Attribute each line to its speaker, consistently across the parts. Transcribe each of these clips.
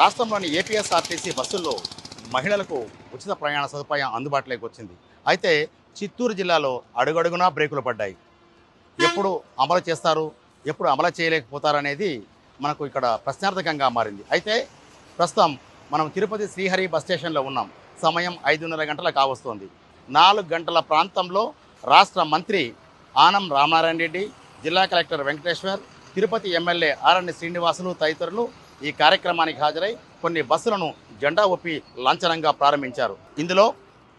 Speaker 1: రాష్ట్రంలోని ఏపీఎస్ఆర్టీసీ బస్సుల్లో మహిళలకు ఉచిత ప్రయాణ సదుపాయం అందుబాటులోకి వచ్చింది. అయితే చిత్తూరు జిల్లాలో అడుగడుగునా బ్రేకులు పడ్డాయి. ఎప్పుడు అమలు చేస్తారు ఎప్పుడు అమలు చేయలేకపోతారనేది మనకు ఇక్కడ ప్రశ్నార్థకంగా మారింది. అయితే ప్రస్తుతం మనం తిరుపతి శ్రీహరి బస్ స్టేషన్లో ఉన్నాం. సమయం ఐదున్నర గంటల కావస్తోంది. నాలుగు గంటల ప్రాంతంలో రాష్ట్ర మంత్రి ఆనం రామనారాయణ రెడ్డి జిల్లా collector Venkateshwar Tirupati MLA R N Srinivasulu తదితరులు ఈ కార్యక్రమానికి హాజరై కొన్ని బస్సులను జెండా ఒప్పి లాంఛనంగా ప్రారంభించారు. ఇందులో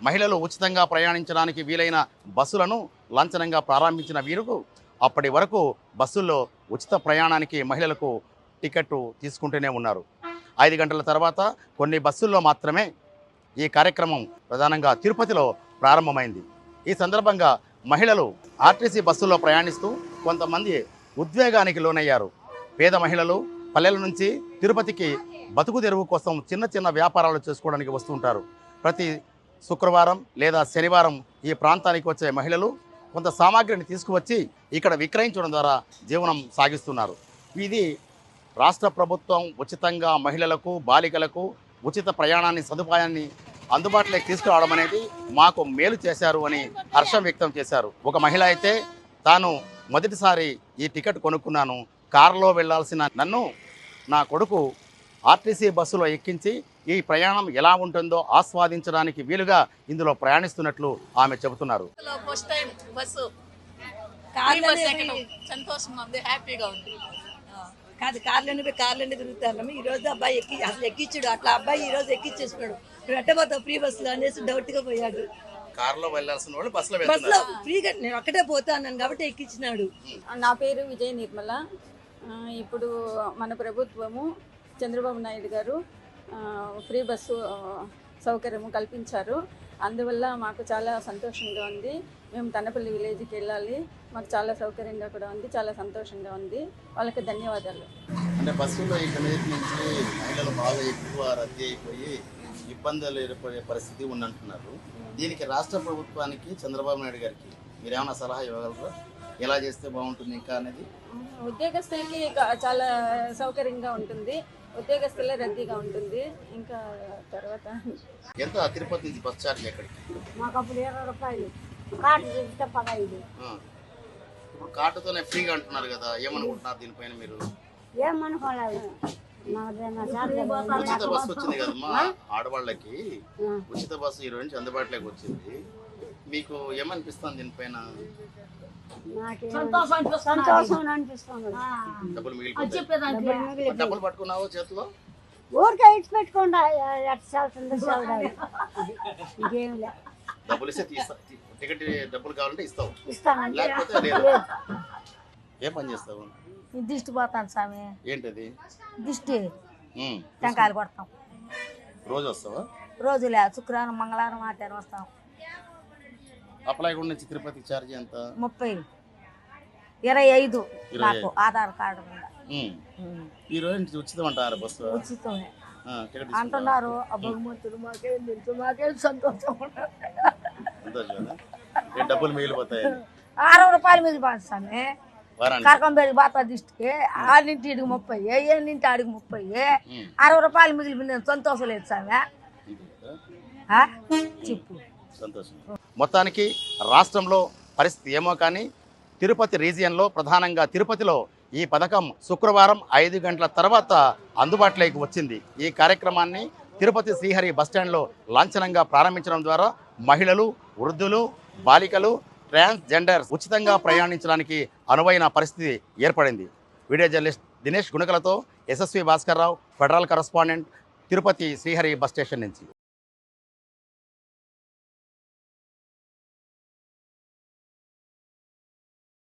Speaker 1: మహిళలు ఉచితంగా ప్రయాణించడానికి వీలైన బస్సులను లాంఛనంగా ప్రారంభించిన వీరుకు అప్పటి వరకు బస్సుల్లో ఉచిత ప్రయాణానికి మహిళలకు టికెట్టు తీసుకుంటూనే ఉన్నారు. ఐదు గంటల తర్వాత కొన్ని బస్సుల్లో మాత్రమే ఈ కార్యక్రమం ప్రధానంగా తిరుపతిలో ప్రారంభమైంది. ఈ సందర్భంగా మహిళలు ఆర్టీసీ బస్సుల్లో ప్రయాణిస్తూ కొంతమంది ఉద్వేగానికి లోనయ్యారు. పేద మహిళలు పల్లెల నుంచి తిరుపతికి బతుకు తెరువు కోసం చిన్న చిన్న వ్యాపారాలు చేసుకోవడానికి వస్తుంటారు. ప్రతి శుక్రవారం లేదా శనివారం ఈ ప్రాంతానికి వచ్చే మహిళలు కొంత సామాగ్రిని తీసుకువచ్చి ఇక్కడ విక్రయించడం ద్వారా జీవనం సాగిస్తున్నారు. ఇది రాష్ట్ర ప్రభుత్వం ఉచితంగా మహిళలకు బాలికలకు ఉచిత ప్రయాణాన్ని సదుపాయాన్ని అందుబాటులోకి తీసుకురావడం అనేది మాకు మేలు చేశారు అని హర్షం వ్యక్తం చేశారు. ఒక మహిళ అయితే తాను మొదటిసారి ఈ టికెట్ కొనుక్కున్నాను. కారులో వెళ్ళాల్సిన నన్ను నా కొడుకు ఆర్టీసీ బస్సులో ఎక్కించి ఈ ప్రయాణం ఎలా ఉంటుందో ఆస్వాదించడానికి వీలుగా ఇందులో ప్రయాణిస్తున్నట్లు ఆమె చెబుతున్నారు.
Speaker 2: కాదు కార్లోనే పోయి కార్లోనే తిరుగుతాను ఈ రోజు అబ్బాయి ఎక్కి అసలు ఎక్కించాడు. అట్లా అబ్బాయి ఈ రోజు ఎక్కించేసుకున్నాడు నువ్వు ఎట్టబోతావు ఫ్రీ బస్సులో అనేసి డౌట్గా పోయాడు.
Speaker 1: కారులో వెళ్ళాల్సిన వాళ్ళు బస్సులో
Speaker 2: బస్సులో ఫ్రీగా నేను ఒక్కటే పోతా అన్నాను కాబట్టి ఎక్కించినాడు.
Speaker 3: నా పేరు విజయ నిర్మల. ఇప్పుడు మన ప్రభుత్వము చంద్రబాబు నాయుడు గారు ఫ్రీ బస్సు సౌకర్యము కల్పించారు. అందువల్ల మాకు చాలా సంతోషంగా ఉంది. మేము తనపల్లి విలేజ్కి వెళ్ళాలి. మాకు చాలా సౌకర్యంగా కూడా ఉంది చాలా సంతోషంగా ఉంది. వాళ్ళకి ధన్యవాదాలు.
Speaker 1: అంటే బస్సులో ఇక్కడ నుంచి మహిళలు బాగా ఎక్కువ రద్దీ అయిపోయి ఇబ్బందులు ఏర్పడే పరిస్థితి ఉందంటున్నారు. దీనికి రాష్ట్ర ప్రభుత్వానికి చంద్రబాబు నాయుడు గారికి మీరు ఏమైనా సలహా ఇవ్వగలరా? ఎలా చేస్తే బాగుంటుంది ఇంకా అనేది?
Speaker 3: ఉద్యోగస్తులకి చాలా సౌకర్యంగా ఉంటుంది. ఉద్యోగస్తులే రద్దీగా ఉంటుంది. ఇంకా తర్వాత
Speaker 1: ఎంత తిరుపతి నుంచి బస్ ఛార్జ్ ఎక్కడికి?
Speaker 4: మాకు అప్పుడు ఇరవై రూపాయలు. కార్డు పదహైదు.
Speaker 1: ఇప్పుడు కార్డుతోనే ఫ్రీగా అంటున్నారు కదా ఏమనుకుంటున్నారు దీనిపైన మీరు?
Speaker 4: ఏమనుకోలేదు.
Speaker 1: ఉచిత బస్సు వచ్చింది కదమ్మా ఆడవాళ్ళకి. ఉచిత బస్సు ఈ రోజు నుంచి అందుబాటులోకి వచ్చింది. మీకు ఏమనిపిస్తుంది దీనిపైన?
Speaker 4: సంతోషం అనిపిస్తుంది.
Speaker 1: డబ్బులు మిగిలిపోతాయి.
Speaker 4: డబ్బులు మిగిలి
Speaker 1: డబ్బులు పట్టుకున్నావో చేతిలో?
Speaker 4: ఊరికే ఇచ్చి పెట్టుకోండి ఎట్ చదువుతుందో చదవాలి ఇంకేం లే.
Speaker 1: డబ్బులు ఇస్తే తీస్తా టికెట్ డబ్బులు కావాలంటే ఇస్తావు.
Speaker 4: ఇస్తానండి.
Speaker 1: లేకపోతే లేదు. ఏ పని చేస్తావు?
Speaker 4: దిష్టి పోతాను స్వామి.
Speaker 1: ఏంటది?
Speaker 4: దిష్టి. టెంకాయలు కొడతాం.
Speaker 1: రోజు వస్తావా?
Speaker 4: రోజులే శుక్రవారం మంగళవారం ఆదివారం వస్తాం.
Speaker 1: అప్లైగూడ నుంచి తిరుపతి ఛార్జ్ ఎంత?
Speaker 4: ముప్పై. ఇరవై ఐదు నాకు. ఆధార్ కార్డు మీద.
Speaker 1: ఈ రోజు ఉచితం అంటారు బస్సు?
Speaker 4: ఉచితమే? అంటున్నారు భగవంతుడు మాకేం తెలుసు మాకేం సంతోషం
Speaker 1: డబ్బులు మిగిలిపోతాయి.
Speaker 4: అరవై రూపాయల పంచుతామే
Speaker 1: వారానికి?
Speaker 4: కరకంబేడి బాత దిష్టికి ఆడింటి ఇడికి ముప్పై ఏడింటి ఆడికి ముప్పై. అరవై రూపాయలు మిగిలిపోయింది సంతోషం లేదు సామె? చెప్పు.
Speaker 1: సంతోషం. మొత్తానికి రాష్ట్రంలో పరిస్థితి ఏమో కానీ తిరుపతి రీజియన్లో ప్రధానంగా తిరుపతిలో ఈ పథకం శుక్రవారం ఐదు గంటల తర్వాత అందుబాటులోకి వచ్చింది. ఈ కార్యక్రమాన్ని తిరుపతి శ్రీహరి బస్టాండ్లో లాంఛనంగా ప్రారంభించడం ద్వారా మహిళలు వృద్ధులు బాలికలు ట్రాన్స్జెండర్ ఉచితంగా ప్రయాణించడానికి అనువైన పరిస్థితి ఏర్పడింది. Video journalist Dinesh గుణకలతో Yashasvi Bhaskar Rao federal correspondent Tirupati Srihari bus station నుంచి.